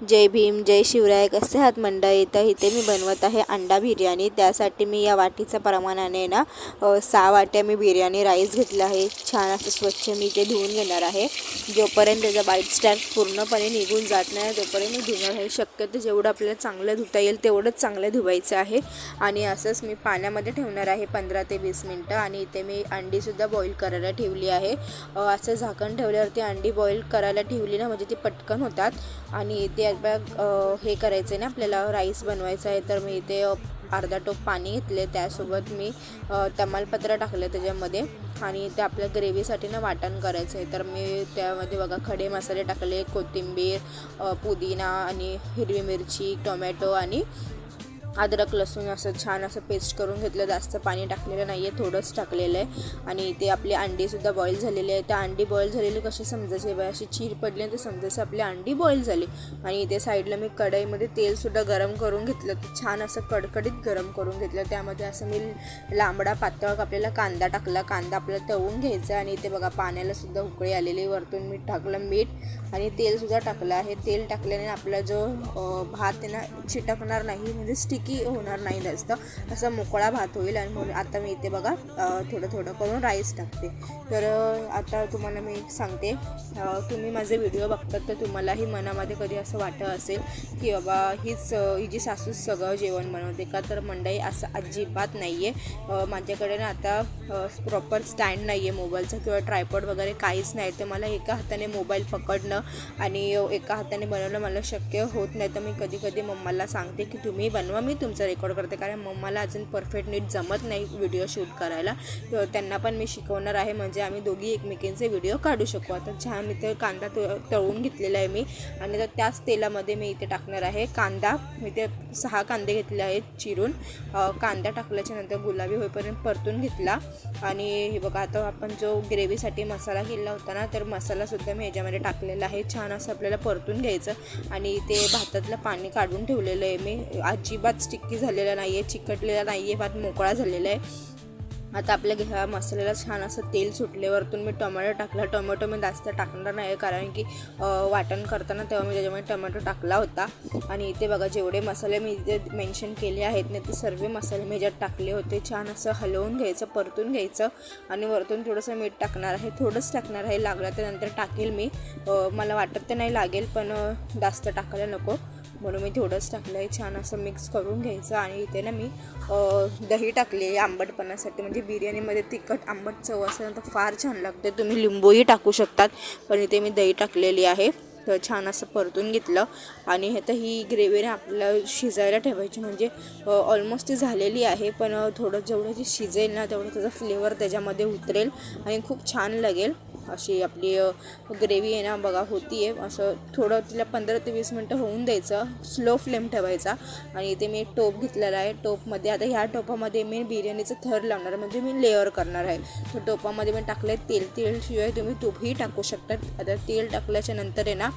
जय भीम जय शिवराय कसे आहात मंडळी? तर इथे मी बनवत आहे अंडा बिर्याणी. त्यासाठी मी या वाटीच्या प्रमाणाने ना सहा वाट्या मी बिर्याणी राईस घेतला आहे. छान असं स्वच्छ मी ते धुवून घेणार आहे. जोपर्यंत त्याचा बाईट स्टॅक पूर्णपणे निघून जात नाही तोपर्यंत मी धुणार आहे. शक्यतो जेवढं आपल्याला चांगलं धुता येईल तेवढंच चांगलं धुवायचं आहे. आणि असंच मी पाण्यामध्ये ठेवणार आहे पंधरा ते वीस मिनटं. आणि इथे मी अंडीसुद्धा बॉईल करायला ठेवली आहे. असं झाकण ठेवल्यावरती अंडी बॉईल करायला ठेवली ना म्हणजे ती पटकन होतात. आणि इथे एक बॅग हे करायचं आहे ना आपल्याला राईस बनवायचं आहे तर मी इथे अर्धा टोप पाणी घेतले. त्यासोबत मी तमालपत्र टाकलं त्याच्यामध्ये. आणि ते आपल्या ग्रेव्हीसाठी ना वाटण करायचं आहे. तर मी त्यामध्ये बघा खडे मसाले टाकले कोथिंबीर पुदिना आणि हिरवी मिरची टोमॅटो आणि अद्रक लसूण असं छान असं पेस्ट करून घेतलं. जास्त पाणी टाकलेलं नाही आहे थोडंच टाकलेलं आहे. आणि ते आपली अंडीसुद्धा बॉईल झालेली आहे त्या अंडी बॉईल झालेली कशी समजायचे? बा अशी चीर पडली तर समजायचं आपली अंडी बॉईल झाली. आणि इथे साईडला मी कढईमध्ये तेलसुद्धा गरम करून घेतलं. ते छान असं कडकडीत गरम करून घेतलं. त्यामध्ये असं मी लांबडा पातळ आपल्याला कांदा टाकला. कांदा आपल्याला तळून घ्यायचा आणि इथे बघा पाण्याला सुद्धा उकळी आलेली वरतून मीठ टाकलं मीठ आणि तेलसुद्धा टाकलं आहे. तेल टाकल्याने आपला जो भात आहे ना चिटकणार नाही. म्हणजे स्टिक की होणार नाही जास्त. असा मोकळा भात होईल आणि म्हणून आता मी इथे बघा थोडं थोडं करून राईस टाकते. तर आता तुम्हाला मी सांगते. तुम्ही माझे व्हिडिओ बघतात तर तुम्हालाही मनामध्ये कधी असं वाटत असेल की बाबा हीच ही जी सासूच सगळं जेवण बनवते का तर मंडई असं अजिबात नाही आहे माझ्याकडे ना आता प्रॉपर स्टँड नाही आहे मोबाईलचा किंवा ट्रायपॉड वगैरे काहीच नाही. तर मला एका हाताने मोबाईल पकडणं आणि एका हाताने बनवणं मला शक्य होत नाही. तर मी कधी कधी मम्माला सांगते की तुम्ही बनवा मी तुमचं रेकॉर्ड करते. कारण मम्माला अजून परफेक्ट नीट जमत नाही व्हिडिओ शूट करायला. त्यांना पण मी शिकवणार आहे. म्हणजे आम्ही दोघी एकमेकींचे व्हिडिओ काढू शकू. आता छान इथे कांदा तळून घेतलेला आहे मी. आणि तर त्याच तेलामध्ये मी इथे टाकणार आहे कांदा. मी ते सहा कांदे घेतले आहेत चिरून. कांदा टाकल्याच्या नंतर गुलाबी होईपर्यंत परतून घेतला. आणि हे बघा आता आपण जो ग्रेव्हीसाठी मसाला केला होता ना तर मसालासुद्धा मी ह्याच्यामध्ये टाकलेला आहे. छान असं आपल्याला परतून घ्यायचं आणि ते भातातलं पाणी काढून ठेवलेलं आहे मी. अजिबात स्टिक्की झालेलं नाही आहे चिकटलेला नाही आहे भात मोकळा झालेला आहे. आता आपल्या ह्या मसाल्याला छान असं तेल सुटल्यावरतून मी टोमॅटो टाकला. टोमॅटो मी जास्त टाकणार नाही कारण की वाटण करताना तेव्हा मी त्याच्यामध्ये टोमॅटो टाकला होता. आणि इथे बघा जेवढे मसाले मी इथे मेन्शन केले आहेत ना ते सर्व मसाले मी ज्यात टाकले होते. छान असं हलवून घ्यायचं परतून घ्यायचं आणि वरतून थोडंसं मीठ टाकणार आहे. थोडंच टाकणार आहे लागलं तर नंतर टाकेल मी. मला वाटत तर नाही लागेल पण जास्त टाकायला नको. म्हणून मी थोडंच टाकलं आहे छान असं मिक्स करून घ्यायचं आणि इथे ना मी दही टाकली आहे आंबटपणासाठी. म्हणजे बिर्याणीमध्ये तिखट आंबट चव असेल तर फार छान लागते. तुम्ही लिंबूही टाकू शकतात. पण इथे मी दही टाकलेली आहे. तर छान असं परतून घेतलं. आणि हे तर ही ग्रेव्ही आपल्या आपल्याला शिजायला ठेवायची. म्हणजे ऑलमोस्ट ती झालेली आहे. पण थोडं जेवढं जे शिजेल ना तेवढं त्याचा फ्लेवर त्याच्यामध्ये उतरेल. आणि खूप छान लागेल. अशी आपली ग्रेव्ही आहे ना बघा होती आहे असं थोडं तिला पंधरा ते वीस मिनटं होऊन द्यायचं. स्लो फ्लेम ठेवायचा. आणि इथे मी एक टोप घेतलेला आहे. टोपमध्ये आता ह्या टोपामध्ये मी बिर्याणीचं थर लावणार आहे, म्हणजे मी लेअर करणार आहे. तर टोपामध्ये मी टाकलं आहे तेल तेलशिवाय तुम्ही तूपही टाकू शकतात आता तेल टाकल्याच्या नंतर आहे ना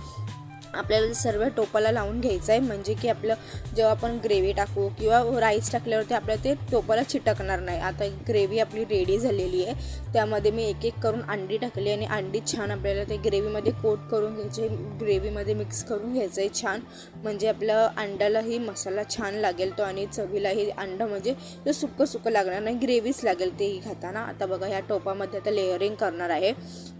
आपल्याला सर्व टोपाला लावून घ्यायचं आहे. म्हणजे की आपलं जेव्हा आपण ग्रेव्ही टाकू किंवा राईस टाकल्यावरती आपल्याला ते टोपाला चिटकणार नाही. आता ग्रेव्ही आपली रेडी झालेली आहे. त्यामध्ये मी एक एक करून अंडी टाकली आणि अंडी छान आपल्याला ते ग्रेव्हीमध्ये कोट करून घ्यायचे. ग्रेव्हीमध्ये मिक्स करून घ्यायचं आहे छान. म्हणजे आपलं अंड्यालाही मसाला छान लागेल तो आणि चवीलाही अंडं म्हणजे ते सुकं सुकं लागणार नाही. ग्रेव्हीच लागेल तेही खाताना. आता बघा ह्या टोपामध्ये आता लेअरिंग करणार आहे.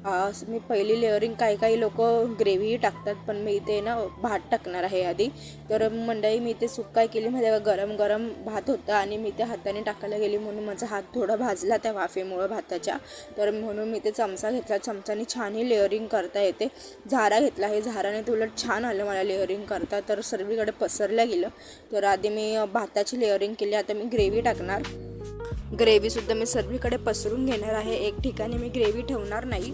मी पहिली लेअरिंग काही काही लोक ग्रेव्हीही टाकतात पण मी इथे ना भात टाकणार आहे आधी. तर मंडळी मी इथे सुक्काय केली माझ्या गरम गरम भात होता आणि मी ते हाताने टाकायला गेली म्हणून माझा हात थोडा भाजला त्या वाफेमुळं भाताच्या. तर म्हणून मी ते चमचा घेतला. चमचाने छानही लेअरिंग करता येते. झारा घेतला आहे. झाराने तुला छान आलं मला लेअरिंग करता. तर सर्वीकडे पसरलं गेलं. तर आधी मी भाताची लेअरिंग केली. आता मी ग्रेव्ही टाकणार. ग्रेव्हीसुद्धा मी सर्वीकडे पसरून घेणार आहे. एक ठिकाणी मी ग्रेव्ही ठेवणार नाही.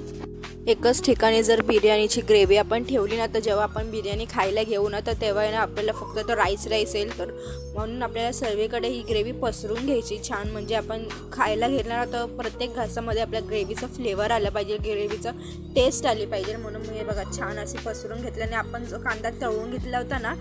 एकच ठिकाणी जर बिर्याणीची ग्रेव्ही आपण ठेवली ना तर जेव्हा आपण बिर्याणी खायला घेऊ ना तर तेव्हा आहे ना आपल्याला फक्त तो राईस राईस येईल. तर म्हणून आपल्याला सर्वीकडे ही ग्रेव्ही पसरून घ्यायची. छान म्हणजे आपण खायला घेणार तर प्रत्येक घासामध्ये आपल्या ग्रेव्हीचा फ्लेवर आला पाहिजे. ग्रेव्हीचं टेस्ट आली पाहिजे. म्हणून मी हे बघा छान अशी पसरून घेतल्याने आपण जो कांदा तळून घेतला होता ना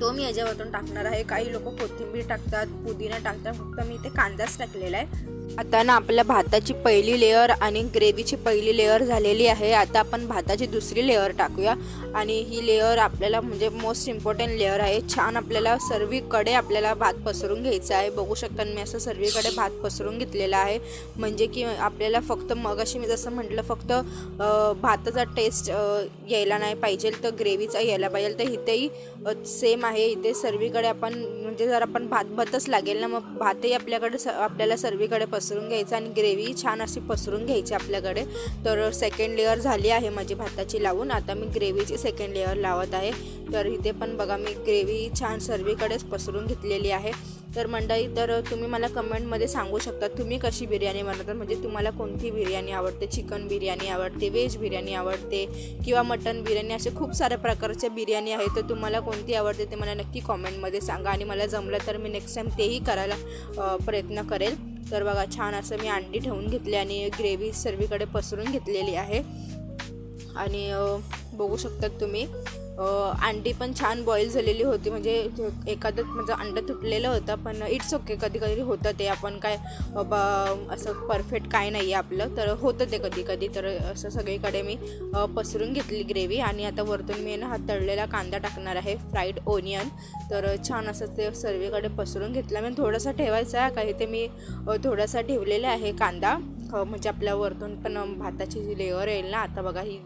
तो मी याच्यावरून टाकणार आहे. काही लोक कोथिंबीर टाकतात पुदिना टाकतात. फक्त मी इथे कांदाच टाकलेला आहे. आता ना आपल्या भाताची पहिली लेअर आणि ग्रेव्हीची पहिली लेअर झालेली आहे. आता आपण भाताची दुसरी लेअर टाकूया. आणि ही लेअर आपल्याला म्हणजे मोस्ट इम्पॉर्टंट लेअर आहे. छान आपल्याला सर्वीकडे आपल्याला भात पसरून घ्यायचा आहे. बघू शकता मी असं सर्वीकडे भात पसरून घेतलेला आहे. म्हणजे की आपल्याला फक्त मगाशी मी जसं म्हटलं फक्त भाताचा टेस्ट यायला नाही पाहिजे. तर ग्रेव्हीचा यायला पाहिजे. तर इथेही सेम आहे इथे सर्वीकडे आपण म्हणजे जर आपण भात भातच लागेल ना मग भातही आपल्याकडे स आपल्याला सर्वीकडे पसरून घ्यायचं आणि ग्रेव्ही छान अशी पसरून घ्यायची आपल्याकडे. तर सेकंड लेअर झाली आहे माझी भाताची लावून. आता मी ग्रेव्हीची सेकंड लेअर लावत आहे. तर इथे पण बघा मी ग्रेव्ही छान सर्वीकडेच पसरून घेतलेली आहे. तर मंडळी तर तुम्ही मला कमेंटमध्ये सांगू शकता तुम्ही कशी बिर्याणी बनवता? म्हणजे तुम्हाला कोणती बिर्याणी आवडते? चिकन बिर्याणी आवडते? व्हेज बिर्याणी आवडते? किंवा मटन बिर्याणी? असे खूप साऱ्या प्रकारच्या बिर्याणी आहेत. तर तुम्हाला कोणती आवडते ते मला नक्की कॉमेंटमध्ये सांगा. आणि मला जमलं तर मी नेक्स्ट टाईम तेही करायला प्रयत्न करेल. तर बघा छान असं मी अंडी ठेवून घेतली आणि ग्रेव्ही सर्वीकडे पसरून घेतलेली आहे. आणि बघू शकतात तुम्ही अंडी पण छान बॉईल झालेली होती. म्हणजे एखादं म्हणजे अंडं तुटलेलं होतं पण इट्स ओके कधी कधी होतं ते. आपण काय बाबा असं परफेक्ट काय नाही आहे आपलं. तर होतं ते कधी कधी तर असं सगळीकडे मी पसरून घेतली ग्रेव्ही आणि आता वरतून मी ना हा तळलेला कांदा टाकणार आहे फ्राईड ओनियन तर छान असं ते सर्वीकडे पसरून घेतला. म्हणजे मी थोडासा ठेवायचा आहे. काही ते मी थोडासा ठेवलेला आहे कांदा. म्हणजे आपल्या वरतून पण भाताची जी लेअर येईल ना आता बघा ही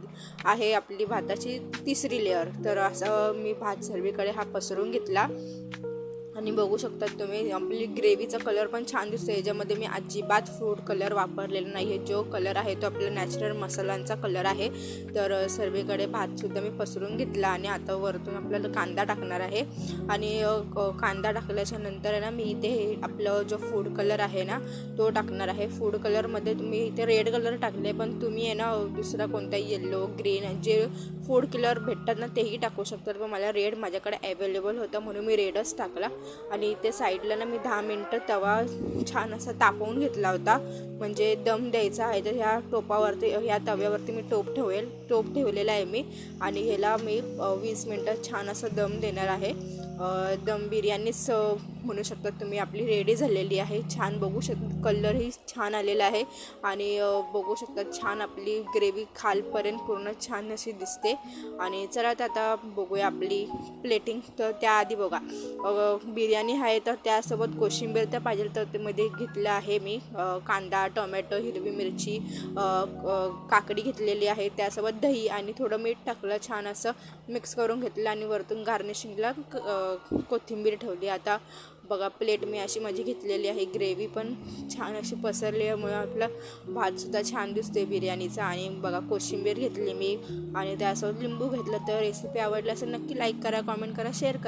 आहे आपली भाताची तिसरी लेअर तर असं मी भात सर्वीकडे हा पसरून घेतला. आणि बघू शकतात तुम्ही आपली ग्रेव्हीचा कलर पण छान दिसतो याच्यामध्ये मी अजिबात फूड कलर वापरलेला नाही आहे जो कलर आहे तो आपला नॅचरल मसाल्यांचा कलर आहे. तर सर्वीकडे भातसुद्धा मी पसरून घेतला आणि आता वरतून आपल्याला कांदा टाकणार आहे. आणि क- कांदा टाकल्याच्या नंतर आहे ना मी इथे हे आपलं जो फूड कलर आहे ना तो टाकणार आहे. फूड कलरमध्ये तुम्ही इथे रेड कलर टाकले पण तुम्ही आहे ना दुसरा कोणताही येल्लो ग्रीन जे फूड कलर भेटतात ना तेही टाकू शकतात. पण मला रेड माझ्याकडे अवेलेबल होता म्हणून मी रेडच टाकला. आणि ते साईडला ना मी दहा मिनटं तवा छान असा तापवून घेतला होता. म्हणजे दम द्यायचा आहे तर ह्या टोपावरती ह्या तव्यावरती मी टोप ठेवेल टोप ठेवलेला आहे मी. आणि ह्याला मी वीस मिनटं छान असा दम देणार आहे. दम बिर्याणीच म्हणू शकतात तुम्ही आपली रेडी झालेली आहे. छान बघू शक कलरही छान आलेला आहे. आणि बघू शकतात छान आपली ग्रेव्ही खालपर्यंत पूर्ण छान अशी दिसते. आणि चला तर आता बघूया आपली प्लेटिंग. तर त्याआधी बघा बिर्याणी आहे तर त्यासोबत कोशिंबीर तर पाहिजे तर त्यामध्ये घेतलं आहे मी. कांदा टोमॅटो हिरवी मिरची काकडी घेतलेली आहे. त्यासोबत दही आणि थोडं मीठ टाकलं छान असं मिक्स करून घेतलं आणि वरतून गार्निशिंगला क- कोथिंबीर ठेवली. आता बघा प्लेट मी अशी माझी घेतलेली आहे ग्रेव्ही पण छान अशी पसरली त्यामुळे आपला भातसुद्धा छान दिसतोय बिर्याणीचा. आणि बघा कोशिंबीर घेतली मी. आणि त्यासोबत लिंबू घेतलं. तर रेसिपी आवडली असेल नक्की लाईक करा कॉमेंट करा शेअर करा.